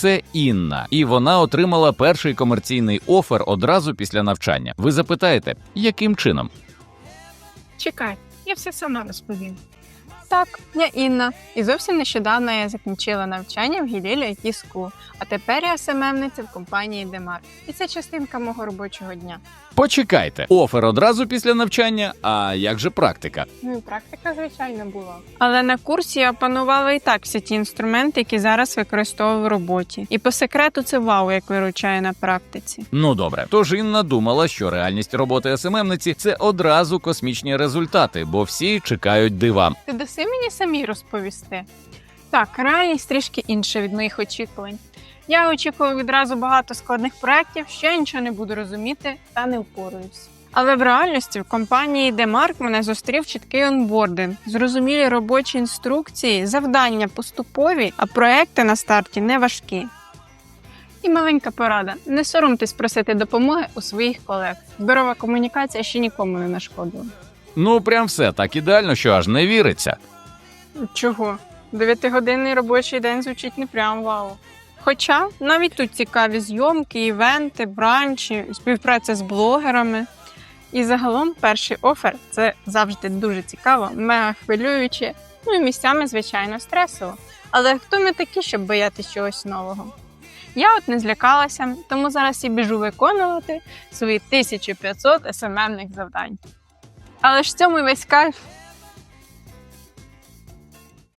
це Інна, і вона отримала перший комерційний офер одразу після навчання. Ви запитаєте, яким чином? Чекай, я все сама розповім. Так, я Інна, і зовсім нещодавно я закінчила навчання в Гілілі IT School, а тепер я СММниця в компанії Демар. І це частинка мого робочого дня. Почекайте, офер одразу після навчання. А як же практика? Ну і практика, звичайно, була. Але на курсі я опанувала і так всі ті інструменти, які зараз використовую в роботі. І по секрету це вау, як виручає на практиці. Ну добре, тож Інна думала, що реальність роботи СММниці це одразу космічні результати, бо всі чекають дива. Ти даси мені самі розповісти? Так, реальність трішки інша від моїх очікувань. Я очікувала відразу багато складних проєктів, я нічого не буду розуміти та не впораюсь. Але в реальності в компанії Демарк мене зустрів чіткий онбординг, зрозумілі робочі інструкції, завдання поступові, а проекти на старті не важкі. І маленька порада: не соромтесь просити допомоги у своїх колег. Здорова комунікація ще нікому не нашкодила. Ну прям все так ідеально, що аж не віриться. Чого? Дев'ятигодинний робочий день звучить не прям вау. Хоча навіть тут цікаві зйомки, івенти, бранчі, співпраця з блогерами. І загалом перший офер це завжди дуже цікаво, мега хвилююче, ну і місцями, звичайно, стресово. Але хто ми такі, щоб боятися чогось нового? Я от не злякалася, тому зараз і біжу виконувати свої 1500 СММних завдань. Але ж в цьому і весь кайф.